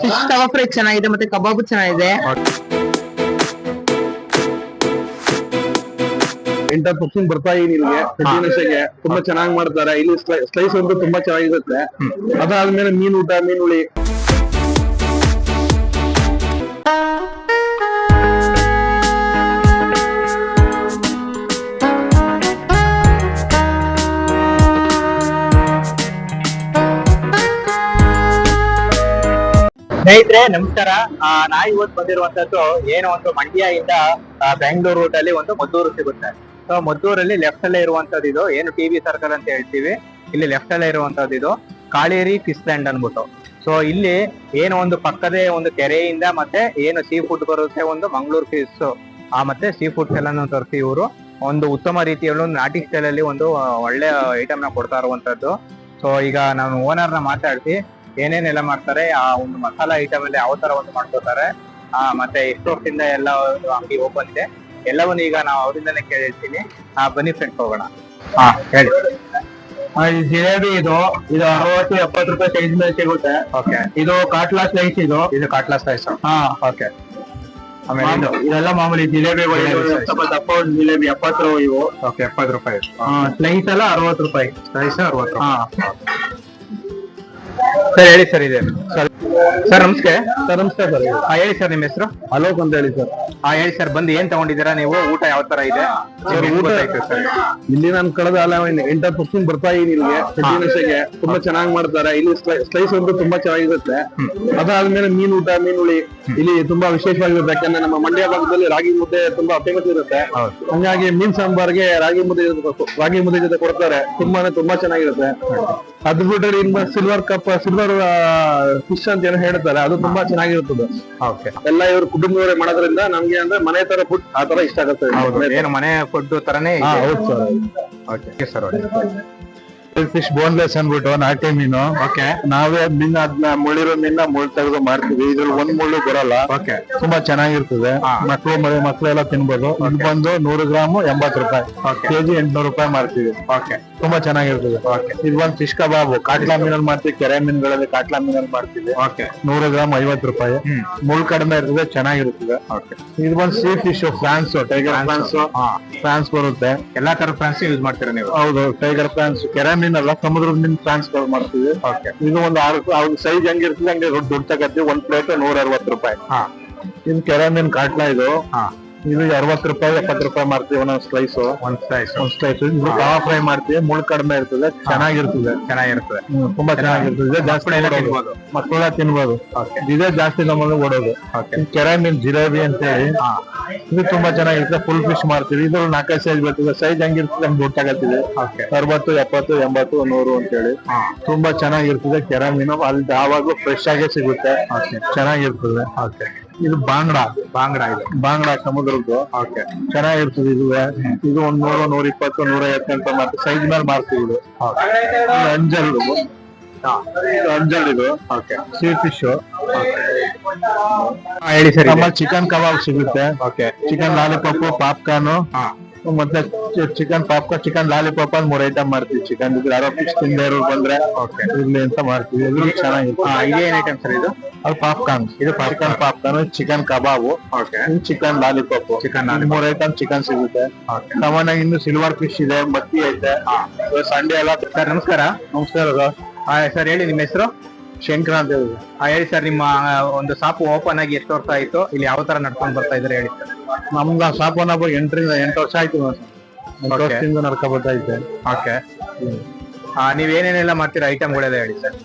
Fish ತವಾ fry ಚೆನ್ನಾಗಿದೆ ಮತ್ತೆ ಕಬಾಬ್ ಚೆನ್ನಾಗಿದೆ. ಎಂಟರ್ ಪರ್ಸೆಂಟ್ ಬರ್ತಾ ನಿಮಗೆ. ಇಲ್ಲಿಗೆ ಕಂಟಿನ್ಯೂಸ್ಗೆ ತುಂಬಾ ಚೆನ್ನಾಗಿ ಮಾಡ್ತಾರೆ. ಇಲ್ಲಿ ಸ್ಲೈಸ್ ಅಂತೂ ತುಂಬಾ ಚೆನ್ನಾಗಿರುತ್ತೆ. ಅದಾದ್ಮೇಲೆ ಮೀನ್ ಊಟ ಮೀನ್ ಸ್ನೇಹಿತರೆ, ನಮಸ್ಕಾರ. ನಾ ಇವತ್ತು ಬಂದಿರುವಂತದ್ದು ಏನೋ ಒಂದು ಮಂಡ್ಯ ಇಂದ ಬೆಂಗಳೂರು ರೂಟ್ ಅಲ್ಲಿ ಒಂದು ಮದ್ದೂರು ಸಿಗುತ್ತೆ. ಸೊ ಮದ್ದೂರಲ್ಲಿ ಲೆಫ್ಟ್ ಅಲ್ಲೇ ಇರುವಂತದ್ದು ಇದು. ಏನು ಟಿ ವಿ ಸರ್ಕಲ್ ಅಂತ ಹೇಳ್ತೀವಿ. ಇಲ್ಲಿ ಲೆಫ್ಟ್ ಅಲ್ಲೇ ಇರುವಂತದ್ದು ಇದು. ಕಾಳೇರಿ ಫಿಶ್ ಲ್ಯಾಂಡ್ ಅನ್ಬಿಟ್ಟು. ಸೊ ಇಲ್ಲಿ ಏನು ಒಂದು ಪಕ್ಕದೇ ಒಂದು ಕೆರೆಯಿಂದ ಮತ್ತೆ ಏನು ಸೀ ಫುಡ್ ಬರುತ್ತೆ ಒಂದು ಮಂಗಳೂರು ಫಿಶ್ ಆ, ಮತ್ತೆ ಸೀ ಫುಡ್ ಎಲ್ಲಾನು ತರ್ತಿ ಇವರು. ಒಂದು ಉತ್ತಮ ರೀತಿಯಲ್ಲಿ ಒಂದು ನಾಟಿ ಸ್ಟೈಲ್ ಅಲ್ಲಿ ಒಂದು ಒಳ್ಳೆ ಐಟಮ್ನ ಕೊಡ್ತಾ ಇರುವಂತದ್ದು. ಸೊ ಈಗ ನಾನು ಓನರ್ನ ಮಾತಾಡ್ಸಿ ಏನೇನೆಲ್ಲ ಮಾಡ್ತಾರೆ ಆ ಒಂದು ಮಸಾಲಾ ಐಟಮ್ ಅಲ್ಲಿ ಯಾವ ತರ ಒಂದು ಮಾಡ್ಕೋತಾರೆ ಆ ಮತ್ತೆ ಎಷ್ಟು ವರ್ಷದಿಂದ ಎಲ್ಲ ಅಂಗಡಿ ಓಪನ್ ಇದೆ ಎಲ್ಲವನ್ನು ಈಗ ನಾವು ಅವರಿಂದನೇ ಕೇಳಿರ್ತೀನಿ. ಆ ಬನ್ನಿ ಫ್ರೆಂಡ್ ಹೋಗೋಣ. ಹಾ ಹೇಳಿ. ಜಿಲೇಬಿ ಇದು ಇದು ಅರವತ್ತು ಎಪ್ಪತ್ತು ರೂಪಾಯಿ ಸೈಜ್ ಮೇಲೆ ಸಿಗುತ್ತೆ. ಓಕೆ ಇದು ಕಾಟ್ಲಾ ಸ್ಲೈಸ್ ಇದು. ಇದು ಕಾಟ್ಲಾ ಸ್ಲೈಸ್ ಹಾ. ಓಕೆ ಆಮೇಲೆ ಇದು? ಇದೆಲ್ಲ ಮಾಮೂಲಿ ಜಿಲೇಬಿಗಳು ಸ್ವಲ್ಪ ದಪ್ಪ ಒಂದು ಜಿಲೇಬಿ ಎಪ್ಪತ್ತು ರೂಪಾಯಿ ಇವು. ಓಕೆ ಎಪ್ಪತ್ತು ರೂಪಾಯಿ. ಸ್ಲೈಸ್ ಎಲ್ಲ ಅರವತ್ತು ರೂಪಾಯಿ. ಸ್ಲೈಸ್ ಅರವತ್ತು ಹಾ. ಸರ್ ಹೇಳಿ ಸರ್ ಇದೆ. ಸರ್ ಸರ್ ನಮಸ್ತೆ. ಸರ್ ನಮಸ್ತೆ ಸರ್. ಹಾ ಹೇಳಿ ಸರ್ ನಿಮ್ಮ ಹೆಸರು? ಅಲೋಕ್ ಅಂತ ಹೇಳಿ ಸರ್. ಹಾ ಹೇಳಿ ಸರ್ ಬಂದು ಏನ್ ತಗೊಂಡಿದ್ದೀರಾ ನೀವು? ಊಟ ಯಾವ ತರ ಇದೆ? ಸರ್, ಊಟ- ಸರ್? ಇಲ್ಲಿ ನಾನು ಕಳೆದ ಅಲ್ಲ ಎಂಟು ಪರ್ಸೆಂಟ್ ಬರ್ತಾ ಇದೀನಿ ಇಲ್ಲಿಗೆ. ಕಂಟಿನ್ಯೂಸ್ಗೆ ತುಂಬಾ ಚೆನ್ನಾಗಿ ಮಾಡ್ತಾರೆ. ಇಲ್ಲಿ ಸ್ಲೈಸ್ ಅಂತೂ ತುಂಬಾ ಚೆನ್ನಾಗಿರುತ್ತೆ. ಅದಾದ್ಮೇಲೆ ಮೀನ್ ಊಟ ಮೀನ್ ಹುಳಿ. ಇಲ್ಲಿ ತುಂಬಾ ವಿಶೇಷವಾಗಿರುತ್ತೆ. ಯಾಕಂದ್ರೆ ನಮ್ಮ ಮಂಡ್ಯ ಭಾಗದಲ್ಲಿ ರಾಗಿ ಮುದ್ದೆ ತುಂಬಾ ಫೇಮಸ್ ಇರುತ್ತೆ. ಹಂಗಾಗಿ ಮೀನ್ ಸಾಂಬಾರ್ಗೆ ರಾಗಿ ಮುದ್ದೆ ರಾಗಿ ಮುದ್ದೆ ಜೊತೆ ಕೊಡ್ತಾರೆ. ತುಂಬಾನೇ ತುಂಬಾ ಚೆನ್ನಾಗಿರುತ್ತೆ. ಅದು ಬಿಟ್ಟರೆ ಇನ್ನು ಸಿಲ್ವರ್ ಕಪ್ ಸಿಲ್ವರ್ ಫಿಶ್ ಅಂತ ಏನೋ ಹೇಳ್ತಾರೆ ಅದು ತುಂಬಾ ಚೆನ್ನಾಗಿರುತ್ತದೆ. ಓಕೆ. ಎಲ್ಲ ಇವರು ಕುಟುಂಬದವರೇ ಮಾಡೋದ್ರಿಂದ ನಮ್ಗೆ ಅಂದ್ರೆ ಮನೆ ತರ ಫುಡ್ ಆ ತರ ಇಷ್ಟ ಆಗುತ್ತೆ. ಏನು ಮನೆ ಫುಡ್ ತರನೇ ಹೌದು sir okay sir fish boneless ಅನ್ಬಿಟ್ಟು ನಾಟಿ ಮೀನು. ಓಕೆ ನಾವೇ ಮೀನ್ ಅದನ್ನ ಮುಳ್ಳಿರೋ ಮೀನ ಮುಳ್ಳು ತೆಗೆದು ಮಾಡ್ತೀವಿ ಇದ್ರಲ್ಲಿ ಒಂದ್ ಮುಳ್ಳು ಬರಲ್ಲ. ಓಕೆ ತುಂಬಾ ಚೆನ್ನಾಗಿರ್ತದೆ. ಮಕ್ಕಳು ಮಕ್ಳು ಮರಿ ಮಕ್ಳೆಲ್ಲ ತಿನ್ಬೋದು. ಇದು ಬಂದು ನೂರು ಗ್ರಾಮ್ ಎಂಬತ್ತು ರೂಪಾಯಿ. ಕೆಜಿ ಎಂಟ್ನೂರು ರೂಪಾಯಿ ಮಾಡ್ತೀವಿ ಓಕೆ ತುಂಬಾ ಚೆನ್ನಾಗಿರ್ತದೆ. ಇದು ಬಂದು ಫಿಶ್ ಕಬಾಬು ಕಾಟ್ಲಾ ಮೀನಲ್ಲಿ ಮಾಡ್ತೀವಿ ಕೆರೆ ಮೀನುಗಳಲ್ಲಿ ಕಾಟ್ಲಾ ಮೀನಲ್ಲಿ ಮಾಡ್ತೀವಿ ಓಕೆ ನೂರು ಗ್ರಾಮ್ ಐವತ್ತು ರೂಪಾಯಿ. ಮುಳ್ ಮುಳ್ಳು ಕಡಿಮೆ ಇರ್ತದೆ ಚೆನ್ನಾಗಿರ್ತದೆ. ಓಕೆ ಇದು ಬಂದು sea fish prawns tiger prawns prawns ಬರುತ್ತೆ. ಎಲ್ಲಾ ತರ ಫ್ರಾನ್ಸ್ ಯೂಸ್ ಮಾಡ್ತೀರಾ ನೀವು? ಹೌದು ಟೈಗರ್ ಫ್ರಾನ್ಸ್ ಕೆರೆ ಮೀನಲ್ಲ ಸಮುದ್ರದ ಮೀನ್ ಟ್ರಾನ್ಸ್ಫರ್ ಮಾಡ್ತೀವಿ. ಓಕೆ ಇದು ಒಂದು ಆರು ಸೈಜ್ ಹೆಂಗಿರ್ತದೆ ಹಂಗೆ ದೊಡ್ಡ ದೊಡ್ಡ ತಗತ್ತೀವಿ ಒಂದ್ ಪ್ಲೇಟ್ ನೂರ ಅರವತ್ತು ರೂಪಾಯಿ. ಹಾ. ಇದು ಕೆರೆ ಮೀನ್ ಕಾಟ್ಲಾ ಇದು. ಹಾ. ಇದು ಅರವತ್ತು ರೂಪಾಯಿ ಎಪ್ಪತ್ತು ರೂಪಾಯಿ ಮಾಡ್ತೀವಿ ಒಂದೊಂದು ಸ್ಲೈಸ್ ಒಂದ್ ಸ್ಲೈಸ್ ಒಂದ್ ಸ್ಲೈಸ್ ಇದು ತವಾ ಫ್ರೈ ಮಾಡ್ತೀವಿ ಮುಳ್ ಕಡಿಮೆ ಇರ್ತದೆ ಚೆನ್ನಾಗಿರ್ತದೆ. ಚೆನ್ನಾಗಿರ್ತದೆ. ತುಂಬಾ ಚೆನ್ನಾಗಿರ್ತದೆ. ಜಾಸ್ತಿ ಮಕ್ಕಳ. ತಿನ್ಬೋದು. ಮಕ್ಕಳೆಲ್ಲ ತಿನ್ಬೋದು. ಇದೇ ಜಾಸ್ತಿ ನಮ್ಮಲ್ಲಿ ಓಡೋದು. ಕೆರೆ ಮೀನ್ ಜಿಲೇಬಿ ಅಂತ ಹೇಳಿ. ಇದು ತುಂಬಾ ಚೆನ್ನಾಗಿರ್ತದೆ. ಫುಲ್ ಫಿಶ್ ಮಾಡ್ತೀವಿ. ಇದ್ರಲ್ಲಿ ನಾಲ್ಕೈದು ಸೈಜ್ ಬರ್ತದೆ. ಸೈಜ್ ಹೆಂಗಿರ್ತದೆ ನಮ್ಗೆ ಗೊತ್ತಾಗತ್ತಿದೆ. ಅರವತ್ತು ಎಪ್ಪತ್ತು ಎಂಬತ್ತು ನೂರು ಅಂತ ಹೇಳಿ. ತುಂಬಾ ಚೆನ್ನಾಗಿರ್ತದೆ ಕೆರೆ ಮೀನು ಅಲ್ಲಿ ಯಾವಾಗ್ಲೂ ಫ್ರೆಶ್ ಆಗೇ ಸಿಗುತ್ತೆ. ಚೆನ್ನಾಗಿರ್ತದೆ. ಇದು ಬಾಂಗ್ಡಾ. ಬಾಂಗ್ಡಾ ಇದು. ಬಾಂಗ್ಡಾ ಸಮುದ್ರದ್ದು. ಓಕೆ. ಚೆನ್ನಾಗಿರ್ತದೆ ಇದು. ಇದು ಒಂದ್ ನೂರ ನೂರ ಇಪ್ಪತ್ತು ನೂರ ಐವತ್ತು ಮತ್ತೆ ಸೈಜ್ ಮೇಲೆ ಮಾರ್ತೀವಿ ಇದು. ಅಂಜಲ್ ಇದು. ಅಂಜಲ್ ಇದು. ಓಕೆ. ಸೀ ಫಿಶ್ ಹೇಳಿ ಸರ್ ಚಿಕನ್ ಕಬಾಬ್ ಸಿಗುತ್ತೆ. ಓಕೆ. ಚಿಕನ್ ಲಾಲಿಪಾಪ್ ಪಾಪ್ಕಾರ್ನ್ ಹಾ. ಮತ್ತೆ ಚಿಕನ್ ಪಾಪ್ಕಾರ್ನ್ ಚಿಕನ್ ಲಾಲಿಪಾಪ್ ಅಂತ ಮೂರ್ ಐಟಮ್ ಮಾಡ್ತೀವಿ. ಚಿಕನ್ ಇದ್ರೆ ಯಾರೋ ಫಿಶ್ ತಿಂದೇ ಇರೋರು ಬಂದ್ರೆ ಇರ್ಲಿ ಅಂತ ಮಾಡ್ತೀವಿ. ಎಲ್ಲರೂ ಚೆನ್ನಾಗಿರುತ್ತೆ. ಅಲ್ಲಿ ಇದೇನ್ ಐಟಮ್ ಸರ್ ಇದು? ಅದು ಪಾಪ್ಕಾರ್ನ್ ಇದು chicken popcorn chicken kebab pop chicken lollipop chicken ಮೂರ್ ಐಟಮ್ ಚಿಕನ್ ಸಿಗುತ್ತೆ. ಸಾಮಾನ್ಯ ಇನ್ನು ಸಿಲ್ವರ್ ಫಿಶ್ ಇದೆ ಮತ್ತಿ ಐತೆ. ಸಂಡೇ ಎಲ್ಲ ಸರ್ ನಮಸ್ಕಾರ. ನಮಸ್ಕಾರ ಸರ್ ಹಾ ಸರ್ ಹೇಳಿ ನಿಮ್ಮ ಹೆಸರು? ಶಂಕರ ಅಂತ ಹೇಳಿದ್ರು. ಹೇಳಿ ಸರ್ ನಿಮ್ಮ ಒಂದು ಶಾಪ್ ಓಪನ್ ಆಗಿ ಎಷ್ಟು ವರ್ಷ ಆಯ್ತು ಇಲ್ಲಿ ಯಾವ ತರ ನಡ್ಕೊಂಡು ಬರ್ತಾ ಇದ್ರೆ ಹೇಳಿ ಸರ್ ಓನ್ ಆಗಿ ಎಂಟರಿಂದ ಎಂಟು ವರ್ಷ ಆಯ್ತು ಎಂಟು. ವರ್ಷದಿಂದ ನಡ್ಕೊ ಬರ್ತಾ ಇದ್ದೆ. ಓಕೆ ನೀವೇನೇನೆಲ್ಲ ಮಾಡ್ತೀರಾ ಐಟಮ್ಗಳೆಲ್ಲ ಹೇಳಿ ಸರ್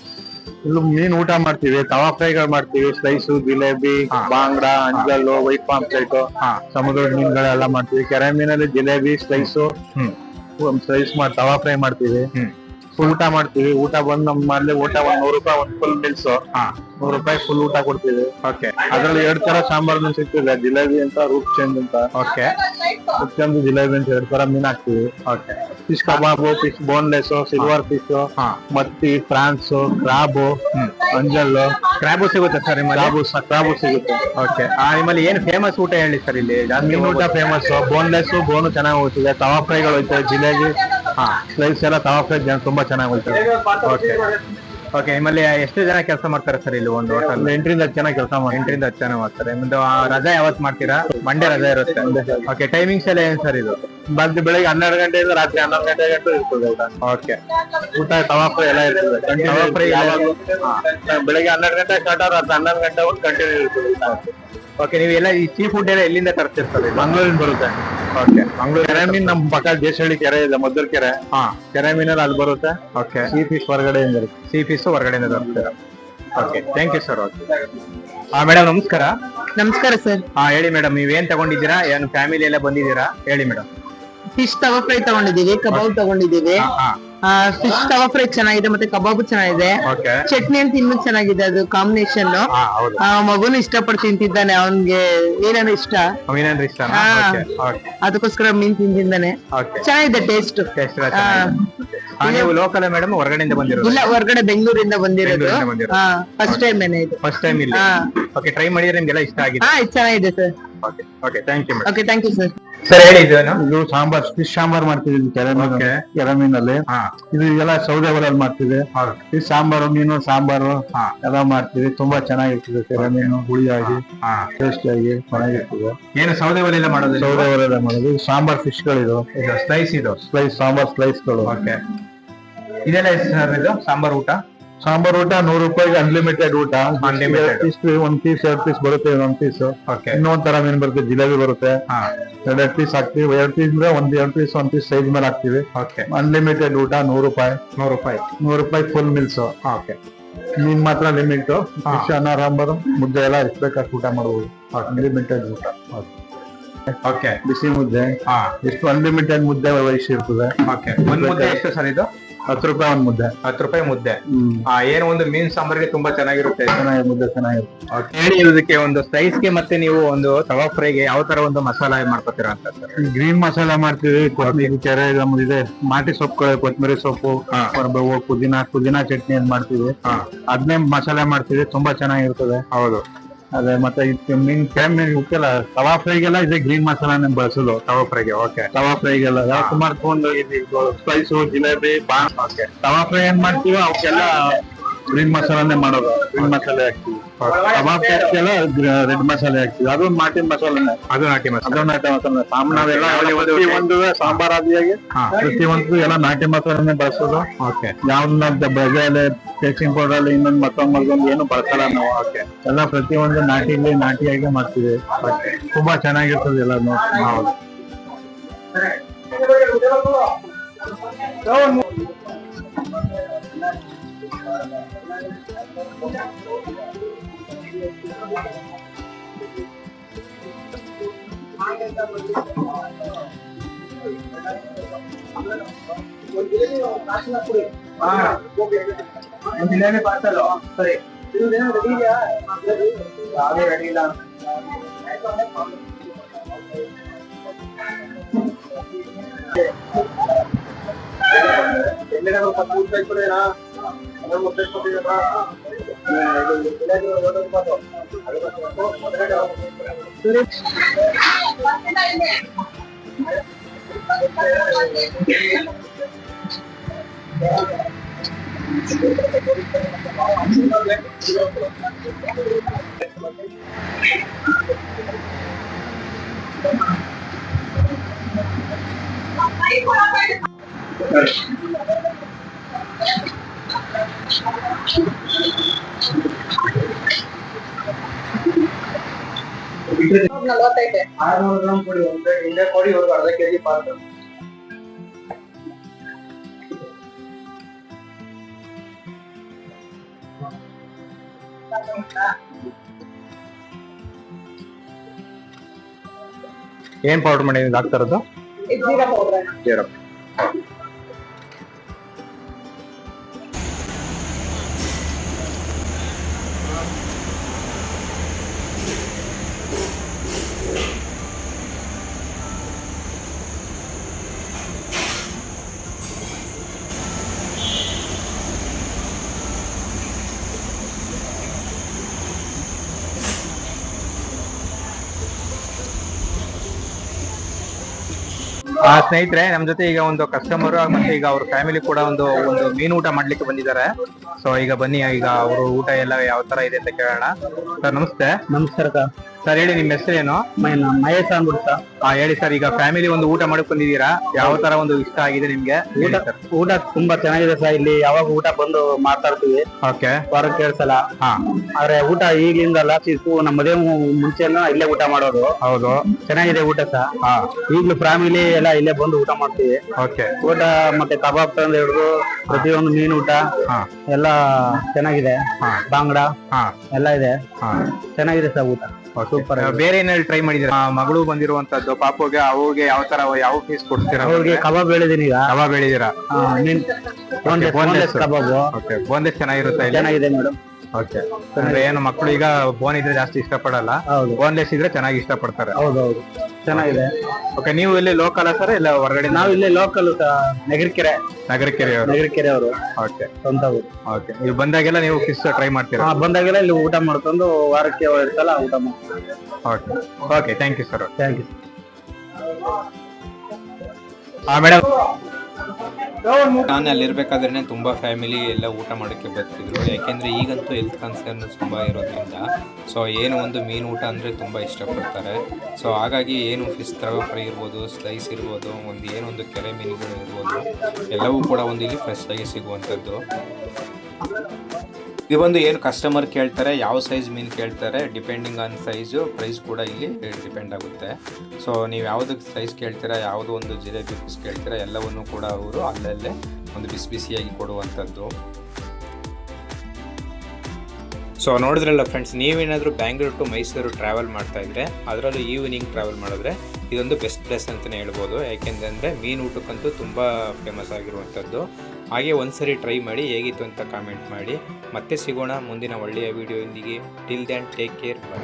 ಇಲ್ಲಿ ಮೀನ್ ಊಟ ಮಾಡ್ತೀವಿ ತವಾ ಫ್ರೈಗಳು ಮಾಡ್ತೀವಿ ಸ್ಲೈಸು ಜಿಲೇಬಿ ಬಾಂಗ್ಡ ಅಂಜಲ್ಲು ವೈಟ್ ಪಾಂಪ್ಲೆಟ್ ಹಾ. ಸಮುದ್ರ ಮೀನುಗಳೆಲ್ಲ ಮಾಡ್ತೀವಿ. ಕೆರೆ ಮೀನಲ್ಲಿ ಜಿಲೇಬಿ ಸ್ಲೈಸು ಸ್ಲೈಸ್ ಮಾಡಿ ತವಾ ಫ್ರೈ ಮಾಡ್ತೀವಿ. ಊಟ ಮಾಡ್ತೀವಿ. ಊಟ ಬಂದ್ ನಮ್ ಊಟ ಒಂದ್ ನೂರು ರೂಪಾಯಿ ಒಂದ್ ಫುಲ್ ಮೀಲ್ಸ್ ನೂರು ರೂಪಾಯಿ ಫುಲ್ ಊಟ ಕೊಡ್ತೀವಿ. ಓಕೆ ಅದ್ರಲ್ಲಿ ಎರಡ್ ತರ ಸಾಂಬಾರ್ ಮೀನ್ ಸಿಗ್ತದೆ. ಜಿಲೇಬಿ ಅಂತ ರೂಪ್ ಚೇಂಜ್ ಅಂತ. ಓಕೆ ರೂಪ್ ಚಂದ್ ಜಿಲೇಬಿ ಅಂತ ಎರಡ್ ತರ ಮೀನ್ ಹಾಕ್ತಿವಿ. Okay fish kebab fish boneless silver fish ಹಾ. ಮತ್ತಿ ಫ್ರಾನ್ಸ್ ಕ್ರಾಬು ಅಂಜಲ್. ಕ್ರಾಬು ಸಿಗುತ್ತೆ ಸರ್ ಕ್ರಾಬು ಕ್ರಾಬು ಸಿಗುತ್ತೆ. ಓಕೆ ಆ ನಿಮ್ಮಲ್ಲಿ ಏನು ಫೇಮಸ್ ಊಟ ಹೇಳಿ ಸರ್ ಇಲ್ಲಿ? ಜಾಸ್ತಿ ಊಟ ಫೇಮಸ್ ಬೋನ್ಲೆಸ್ ಬೋನು ಚೆನ್ನಾಗಿ ಹೋಗ್ತಿದೆ. ತವಾ ಫ್ರೈಗಳು ಹೋಯ್ತವೆ ಜಿಲೇಬಿ. ಹಾ. ಸ್ಲೈಸ್ ಎಲ್ಲ ತವಾ ಜನ ತುಂಬಾ ಚೆನ್ನಾಗಿ ಹೋಗ್ತಾರೆ. ಓಕೆ ಓಕೆ ನಿಮ್ಮಲ್ಲಿ ಎಷ್ಟು ಜನ ಕೆಲಸ ಮಾಡ್ತಾರೆ ಸರ್ ಇಲ್ಲಿ ಒಂದು ಹೋಟೆಲ್ ಎಂಟ್ರಿಂದ ಎಂಟರಿಂದ ಹತ್ತು ಜನ ಕೆಲಸ ಮಾಡಿ ಎಂಟರಿಂದ ಹತ್ತು ಜನ ಮಾಡ್ತಾರೆ. ನಿಮ್ದು ರಜಾ ಯಾವತ್ತು ಮಾಡ್ತೀರಾ? ಮಂಡೇ ರಜೆ ಇರುತ್ತೆ. ಓಕೆ ಟೈಮಿಂಗ್ಸ್ ಎಲ್ಲ ಏನ್ ಸರ್ ಇದು? ಬಂದು ಬೆಳಿಗ್ಗೆ ಹನ್ನೆರಡು ಗಂಟೆಯಿಂದ ರಾತ್ರಿ ಹನ್ನೊಂದು ಗಂಟೆ ಗಂಟೆ ಇರ್ತದೆ ಊಟ. ಓಕೆ ಊಟ ತವಾ ಫ್ರೈ ಎಲ್ಲ ಇರ್ತದೆ. ಹಾ. ಬೆಳಿಗ್ಗೆ ಹನ್ನೆರಡು ಗಂಟೆ ಸ್ಟಾರ್ಟ್ ಆದ್ರೆ ರಾತ್ರಿ ಹನ್ನೊಂದು ಗಂಟೆ ಕಂಟಿನ್ಯೂ ಇರ್ತದೆ. ಓಕೆ ನೀವು ಎಲ್ಲ ಈ ಸೀ ಫುಡ್ ಎಲ್ಲ ಎಲ್ಲಿಂದ ತರ್ತಿರ್ತಾರೆ ಮಂಗಳೂರಿಂದ ಬರುತ್ತೆ. ಓಕೆ ಮಂಗಳೂರು ಕೆರೆ ಮೀನ್ ನಮ್ ಪಕ್ಕ ದೇಶಹಳ್ಳಿ ಕೆರೆ ಇದೆ ಮದ್ದೂರ್ ಕೆರೆ. ಹಾ. ಕೆರೆ ಮೀನಲ್ಲಿ ಅಲ್ಲಿ ಬರುತ್ತೆ. ಓಕೆ ಸೀ ಫಿಶ್ ಹೊರಗಡೆಯಿಂದ ಬರುತ್ತೆ. ಸೀ ಫಿಶ್ ಹೊರಗಡೆಯಿಂದ ತರ್ತೀರಾ. Okay thank you sir okay ಹಾ ಮೇಡಮ್ ನಮಸ್ಕಾರ. ನಮಸ್ಕಾರ ಸರ್ ಹಾ ಹೇಳಿ ಮೇಡಮ್ ನೀವೇನ್ ತಗೊಂಡಿದ್ದೀರಾ? ಏನು ಫ್ಯಾಮಿಲಿ ಎಲ್ಲ ಬಂದಿದ್ದೀರಾ? ಹೇಳಿ ಮೇಡಮ್ ಫಿಶ್ ತವಾ ಫ್ರೈ ತಗೊಂಡಿದ್ದೀವಿ ಕಬಾಬ್ ತಗೊಂಡಿದ್ದೀವಿ. ಹಾ. ಫಿಶ್ ತವಾ ಫ್ರೈ ಚೆನ್ನಾಗಿದೆ ಮತ್ತೆ ಕಬಾಬ್ ಚೆನ್ನಾಗಿದೆ. ಚಟ್ನಿ ಅಂತ ಇನ್ನೂ ಚೆನ್ನಾಗಿದೆ ಅದು ಕಾಂಬಿನೇಷನ್ ಮಗುನು ಇಷ್ಟಪಟ್ಟು ತಿಂತಿದ್ದಾನೆ ಅವನ್ಗೆ ಏನಾದ್ರು ಇಷ್ಟ. ಅದಕ್ಕೋಸ್ಕರ ಮೀನ್ ತಿಂತಿದ್ದಾನೆ. ಚೆನ್ನಾಗಿದೆ ಟೇಸ್ಟ್ ಲೋಕಲ್ ಮೇಡಮ್ ಹೊರಗಡೆಯಿಂದ ಬಂದಿರೋದು? ಇಲ್ಲ ಹೊರಗಡೆ ಬೆಂಗಳೂರಿಂದ ಬಂದಿರೋದು. ಹಾ ಫಸ್ಟ್ ಟೈಮ್ ಏನೇ ಇದು ಫಸ್ಟ್ ಟೈಮ್ ಇಲ್ಲ. ಓಕೆ ಟ್ರೈ ಮಾಡಿದ್ರೆ ನಿಮ್ಗೆಲ್ಲ ಇಷ್ಟ ಆಗಿದೆ. ಚೆನ್ನಾಗಿದೆ sir okay okay thank you madam okay thank you sir sir ಹೇಳಿ ಇದೇನು ಇದು ಸಾಂಬಾರ್ ಫಿಶ್ ಸಾಂಬಾರ್ ಮಾಡ್ತಿದ್ವಿ ಇಲ್ಲಿ ಕೆರೆ ಮೀನು Okay. ಕೆರೆ ಮೀನಲ್ಲಿ ಹಾ. ಇದು ಎಲ್ಲ ಸೌದೆ ಒಲೆಯಲ್ಲಿ ಮಾಡ್ತೀವಿ ಫಿಶ್ ಈ ಸಾಂಬಾರು ಮೀನು ಸಾಂಬಾರು ಹಾ. ಎಲ್ಲ ಮಾಡ್ತೀವಿ ತುಂಬಾ ಚೆನ್ನಾಗಿರ್ತದೆ ಕೆರೆ ಮೀನು ಹುಳಿಯಾಗಿ ಹಾ ಟೇಸ್ಟ್ ಆಗಿ ಚೆನ್ನಾಗಿರ್ತದೆ. ಏನು ಸೌದೆ ಒಲೆಲ್ಲ ಮಾಡೋದು ಸೌದೆ ಒಲೆಲ್ಲ ಮಾಡೋದು. ಇದು ಸಾಂಬಾರ್ ಫಿಶ್ ಗಳಿದು ಇದು. ಸ್ಲೈಸ್ ಇದು? ಸ್ಲೈಸ್ ಸಾಂಬಾರ್ ಸ್ಲೈಸ್ಗಳು. ಓಕೆ ಇದೆಲ್ಲ ಸರ್ ಇದು? ಸಾಂಬಾರ್ ಊಟ? ಸಾಂಬಾರ್ ಊಟ ನೂರು ರೂಪಾಯಿಗೆ ಅನ್ಲಿಮಿಟೆಡ್ ಊಟ. ಪೀಸ್ ಒಂದ್ ಪೀಸ್ ಎರಡ್ ಪೀಸ್ ಬರುತ್ತೆ ಒಂದ್ ಪೀಸ್ ಓಕೆ ಇನ್ನೊಂದ್ ತರ ಮೀನ್ ಬರುತ್ತೆ ಜಿಲೇಬಿ ಬರುತ್ತೆ. ಹಾ. ಎರಡ್ ಎರಡ್ ಪೀಸ್ ಹಾಕ್ತಿವಿ. ಎರಡ್ ಪೀಸ್ ಅಂದ್ರೆ ಒಂದ್ ಎರಡ್ ಪೀಸ್ ಒಂದ್ ಪೀಸ್ ಸೈಜ್ ಮೇಲೆ ಹಾಕ್ತಿವಿ. ಓಕೆ ಅನ್ಲಿಮಿಟೆಡ್ ಊಟ ನೂರು ರೂಪಾಯಿ. ನೂರು ರೂಪಾಯಿ. ನೂರು ರೂಪಾಯಿ ಫುಲ್ ಮಿಲ್ಸ್ ಓಕೆ ಮೀನ್ ಮಾತ್ರ ಲಿಮಿಟ್. ಫಿಶ್ ಅನ್ನ ಸಾಂಬಾರು ಮುದ್ದೆ ಎಲ್ಲ ಎಷ್ಟು ಬೇಕಷ್ಟು ಊಟ ಮಾಡಬಹುದು ಅನ್ಲಿಮಿಟೆಡ್ ಊಟ. ಓಕೆ ಬಿಸಿ ಮುದ್ದೆ. ಹಾ. ಎಷ್ಟು ಅನ್ಲಿಮಿಟೆಡ್ ಮುದ್ದೆ ವಯಸ್ಸು ಇರ್ತದೆ ಓಕೆ ಮುದ್ದೆ ಎಷ್ಟು ಸರ್ ಇದು? ಹತ್ತು ರೂಪಾಯಿ ಒಂದ್ ಮುದ್ದೆ. ಹತ್ತು ರೂಪಾಯಿ ಮುದ್ದೆ. ಹ್ಮ್. ಆ ಏನು ಒಂದು ಮೀನ್ ಸಾಂಬಾರಿಗೆ ತುಂಬಾ ಚೆನ್ನಾಗಿರುತ್ತೆ. ಚೆನ್ನಾಗಿ ಮುದ್ದೆ ಚೆನ್ನಾಗಿರುತ್ತೆ. ಹೇಳಿ ಇದಕ್ಕೆ ಒಂದು ಸ್ಲೈಸ್ಗೆ ಮತ್ತೆ ನೀವು ಒಂದು ತವಾ ಫ್ರೈಗೆ ಯಾವ ತರ ಒಂದು ಮಸಾಲ ಮಾಡ್ಕೊತೀರಾ ಅಂತ ಸರ್? ಗ್ರೀನ್ ಮಸಾಲ ಮಾಡ್ತೀವಿ ಕೊತ್ತಂಬರಿ ಕೆರೆ ಇದೆ ಮಾಟಿ ಸೊಪ್ಪುಗಳು ಕೊತ್ತಂಬರಿ ಸೊಪ್ಪು ಹಾ. ಕರ್ಬೇವು ಪುದೀನ ಪುದೀನ ಚಟ್ನಿ ಅಂತ ಮಾಡ್ತೀವಿ. ಹಾ. ಅದನ್ನೇ ಮಸಾಲೆ ಮಾಡ್ತೀವಿ ತುಂಬಾ ಚೆನ್ನಾಗಿರ್ತದೆ. ಹೌದು. ಅದೇ, ಮತ್ತೆ ನಿಮ್ ಮೀನ್ ಇವಕ್ಕೆಲ್ಲ ತವಾ ಫ್ರೈಗೆಲ್ಲ ಇದೆ ಗ್ರೀನ್ ಮಸಾಲಾನೇ ಬಳಸೋದು, ತವಾ ಫ್ರೈಗೆ ಓಕೆ ತವಾ ಫ್ರೈಗೆಲ್ಲ ಯಾವ ಮಾಡ್ಕೊಂಡು ಇದು spice jalebi pan tawa fry ಏನ್ ಮಾಡ್ತೀವಿ, ಅವಕ್ಕೆಲ್ಲ ಗ್ರೀನ್ ಮಸಾಲಾನೇ ಮಾಡೋದು ಗ್ರೀನ್ ಮಸಾಲೆ ಹಾಕ್ತಿವಿ. ಕಬಾಬ್ ಎಲ್ಲ ರೆಡ್ ಮಸಾಲೆ ಹಾಕ್ತಿವಿ. ಅದು ಮಾಟಿನ ಮಸಾಲೆನೇ ಅದು ನಾಟಿ ಮಸಾಲೆ. ಅದೊಂದು ನಾಟಿ ಮಸಾಲೆ. ಸಾಮ್ ನಾವೆಲ್ಲ ಒಂದು ಸಾಂಬಾರ್ ಆದಿಯಾಗಿ ಪ್ರತಿ ಪ್ರತಿಯೊಂದು ಎಲ್ಲ ನಾಟಿ ಮಸಾಲೆನೇ ಬಳಸೋದು. ಓಕೆ. ಯಾವ್ದು ಬಜಾಲೆ ಟೇಸ್ಟಿಂಗ್ ಪೌಡರ್ ಅಲ್ಲಿ ಇನ್ನೊಂದು ಮತ್ತೊಂದು ಮತ್ತೊಂದು ಏನು ಬಳಸಲ್ಲ ನಾವು. ಓಕೆ. ಎಲ್ಲ ಪ್ರತಿಯೊಂದು ನಾಟಿಲಿ ನಾಟಿಯಾಗಿ ಮಾಡ್ತೀವಿ. ತುಂಬಾ ಚೆನ್ನಾಗಿರ್ತದೆ ಎಲ್ಲ ನೋಡಿ ಹೌದು. ಜಿಲ್ಲೆಯಲ್ಲಿ ಬರ್ತಲ್ಲ ಸರಿ ಯಾವುದೇ ರೆಡಿ ಇಲ್ಲ ಎಲ್ಲಿಗಾದ್ರೂ ಕೂತ್ಬೇಕು ಏನಾ はい。ಆರ್ನೂರು ಗ್ರಾಮ್ ಕೊಡಿ ಒಂದು ಇಲ್ಲೇ ಕೊಡಿ ಇವ್ರಿಗೆ ಅರ್ಧ ಕೆಜಿ ಪಾರ್ಸಲ್ ಏನ್ ಪೌಡರ್ ಮಾಡಿದೀನಿ ಆಗ್ತಾ ಇರೋದು? ಜೀರಾ ಆ ಸ್ನೇಹಿತರೆ, ನಮ್ ಜೊತೆ ಈಗ ಒಂದು ಕಸ್ಟಮರ್ ಮತ್ತೆ ಈಗ ಅವ್ರ ಫ್ಯಾಮಿಲಿ ಕೂಡ ಒಂದು ಒಂದು ಮೀನು ಊಟ ಮಾಡ್ಲಿಕ್ಕೆ ಬಂದಿದ್ದಾರೆ. ಸೊ ಈಗ ಬನ್ನಿ, ಈಗ ಅವರು ಊಟ ಎಲ್ಲ ಯಾವ ತರ ಇದೆ ಅಂತ ಕೇಳೋಣ. ಸರ್ ನಮಸ್ತೆ. ನಮಸ್ಕಾರ ಸರ್ ಹೇಳಿ ನಿಮ್ ಹೆಸರೇನು? ಮಹೇಶ್ ಅಂದ್ಬಿಟ್ಟು ಹಾ ಹೇಳಿ ಸರ್ ಈಗ ಫ್ಯಾಮಿಲಿ ಒಂದು ಊಟ ಮಾಡಕ್ ಬಂದಿದ್ದೀರಾ ಯಾವ ತರ ಒಂದು ಇಷ್ಟ ಆಗಿದೆ ನಿಮ್ಗೆ? ಊಟ ಊಟ ತುಂಬಾ ಚೆನ್ನಾಗಿದೆ ಸರ್ ಇಲ್ಲಿ ಯಾವಾಗ ಊಟ ಬಂದು ಮಾತಾಡ್ತೀವಿ ಓಕೆ ವಾರಕ್ಕೆ ಎರಡ್ ಸಲ ಹಾ. ಆದ್ರೆ ಊಟ ಈಗಿಂದ ಲಾಸ್ಟ್ ಇತ್ತು ನಮ್ಮ ಮದುವೆ ಇಲ್ಲೇ ಊಟ ಮಾಡೋದು. ಹೌದು. ಚೆನ್ನಾಗಿದೆ ಊಟ ಸರ್ ಹಾ. ಈಗಲೂ ಫ್ಯಾಮಿಲಿ ಎಲ್ಲ ಇಲ್ಲೇ ಬಂದು ಊಟ ಮಾಡ್ತೀವಿ. ಓಕೆ ಊಟ ಮತ್ತೆ ಕಬಾಬ್ ತಂದು ಹಿಡಿದು ಪ್ರತಿಯೊಂದು ಮೀನು ಊಟ ಹಾ. ಎಲ್ಲ ಚೆನ್ನಾಗಿದೆ. ಹಾ. ಬಾಂಗ್ಡ ಹಾ. ಎಲ್ಲ ಇದೆ. ಹಾ. ಚೆನ್ನಾಗಿದೆ ಸರ್ ಊಟ. ಸೂಪರ್ ಬೇರೆ ಏನಾದ್ರು ಟ್ರೈ ಮಾಡಿದ್ರೆ ಮಗಳು ಬಂದಿರುವಂತದ್ದು ಪಾಪುಗೆ ಅವ್ಗೆ ಯಾವ ತರ ಯಾವ ಫೀಸ್ ಕೊಡ್ತೀರಾ ಅವ್ರಿಗೆ ಕಬಾಬ್ ಹೇಳಿದೀನಿ ಈಗ. ಕಬಾಬ್ ಹೇಳಿದೀರಾ boneless. ಕಬಾಬು. ಓಕೆ ಬೋಂದೆ ಚೆನ್ನಾಗಿರುತ್ತೆ ಚೆನ್ನಾಗಿದೆ ಮೇಡಮ್ ಓಕೆ ಅಂದ್ರೆ ಏನು ಮಕ್ಕಳು ಈಗ ಬೋನ್ ಇದ್ರೆ ಜಾಸ್ತಿ ಇಷ್ಟಪಡಲ್ಲ. ಹೌದು. ಬೋನ್ಲೆಸ್ ಇದ್ರೆ ಚೆನ್ನಾಗಿ ಇಷ್ಟಪಡ್ತಾರೆ. ಹೌದು ಹೌದು ಚೆನ್ನಾಗಿದೆ. ಓಕೆ ನೀವು ಇಲ್ಲಿ ಲೋಕಲ್ ಸರ್ ಇಲ್ಲ ಹೊರಗಡೆ ನಾವು ಇಲ್ಲೇ ಲೋಕಲ್ ನಗರಕೆರೆ ನಗರಕೆರೆ ಅವರು. ನಗರಕೆರೆ ಅವರು. ಓಕೆ ಸ್ವಂತ ಊರು. ಓಕೆ ನೀವು ಬಂದಾಗೆಲ್ಲ ನೀವು ಫಿಶ್ ಟ್ರೈ ಮಾಡ್ತೀರಾ? ಬಂದಾಗೆಲ್ಲ ಇಲ್ಲಿ ಊಟ ಮಾಡ್ಕೊಂಡು ವಾರಕ್ಕೆ ಎರಡು ಸಲ ಊಟ ಮಾಡ್ತೀವಿ. Okay okay thank you sir thank you ಹಾಂ ಮೇಡಮ್ ನಾನು ಅಲ್ಲಿರ್ಬೇಕಾದ್ರೆ ತುಂಬಾ ಫ್ಯಾಮಿಲಿ ಎಲ್ಲ ಊಟ ಮಾಡೋಕ್ಕೆ ಬರ್ತಿದ್ರು. ಯಾಕೆಂದ್ರೆ ಈಗಂತೂ ಹೆಲ್ತ್ ಕನ್ಸರ್ನ್ ತುಂಬಾ ಇರೋದ್ರಿಂದ ಸೊ ಏನು ಒಂದು ಮೀನು ಊಟ ಅಂದ್ರೆ ತುಂಬ ಇಷ್ಟಪಡ್ತಾರೆ. ಸೊ ಹಾಗಾಗಿ ಏನು ಫಿಶ್ ತರ ಫ್ರೈ ಇರ್ಬೋದು ಸ್ಲೈಸ್ ಇರ್ಬೋದು, ಒಂದು ಏನೊಂದು ಕೆರೆ ಮೀನುಗಳು ಇರ್ಬೋದು, ಎಲ್ಲವೂ ಕೂಡ ಒಂದು ಇಲ್ಲಿ ಫ್ರೆಶ್ ಆಗಿ ಸಿಗುವಂಥದ್ದು. ಇದು ಒಂದು ಏನು ಕಸ್ಟಮರ್ ಕೇಳ್ತಾರೆ, ಯಾವ ಸೈಜ್ ಮೀನು ಕೇಳ್ತಾರೆ ಡಿಪೆಂಡಿಂಗ್ ಆನ್ ಸೈಜು ಪ್ರೈಸ್ ಕೂಡ ಇಲ್ಲಿ ಡಿಪೆಂಡ್ ಆಗುತ್ತೆ. ಸೊ ನೀವು ಯಾವುದಕ್ಕೆ ಸೈಜ್ ಕೇಳ್ತೀರಾ, ಯಾವುದೋ ಒಂದು ಜಿಲೇಬಿ ಪೀಸ್ ಕೇಳ್ತೀರಾ, ಎಲ್ಲವನ್ನು ಕೂಡ ಅವರು ಅಲ್ಲಲ್ಲೇ ಒಂದು ಬಿಸಿ ಬಿಸಿಯಾಗಿ ಕೊಡುವಂಥದ್ದು. ಸೊ ನೋಡಿದ್ರಲ್ಲ ಫ್ರೆಂಡ್ಸ್ ನೀವೇನಾದರೂ ಬ್ಯಾಂಗ್ಳೂರ್ ಟು ಮೈಸೂರು ಟ್ರಾವೆಲ್ ಮಾಡ್ತಾ ಇದ್ರೆ, ಅದರಲ್ಲೂ ಈವ್ನಿಂಗ್ ಟ್ರಾವೆಲ್ ಮಾಡಿದ್ರೆ ಇದೊಂದು ಬೆಸ್ಟ್ ಪ್ಲೇಸ್ ಅಂತಲೇ ಹೇಳ್ಬೋದು. ಯಾಕೆಂದರೆ ಮೀನು ಊಟಕ್ಕಂತೂ ತುಂಬ ಫೇಮಸ್ ಆಗಿರುವಂಥದ್ದು. ಹಾಗೆ ಒಂದ್ಸರಿ ಟ್ರೈ ಮಾಡಿ, ಹೇಗಿತ್ತು ಅಂತ ಕಾಮೆಂಟ್ ಮಾಡಿ. ಮತ್ತೆ ಸಿಗೋಣ ಮುಂದಿನ ಒಳ್ಳೆಯ ವಿಡಿಯೋದೊಂದಿಗೆ till then take care bye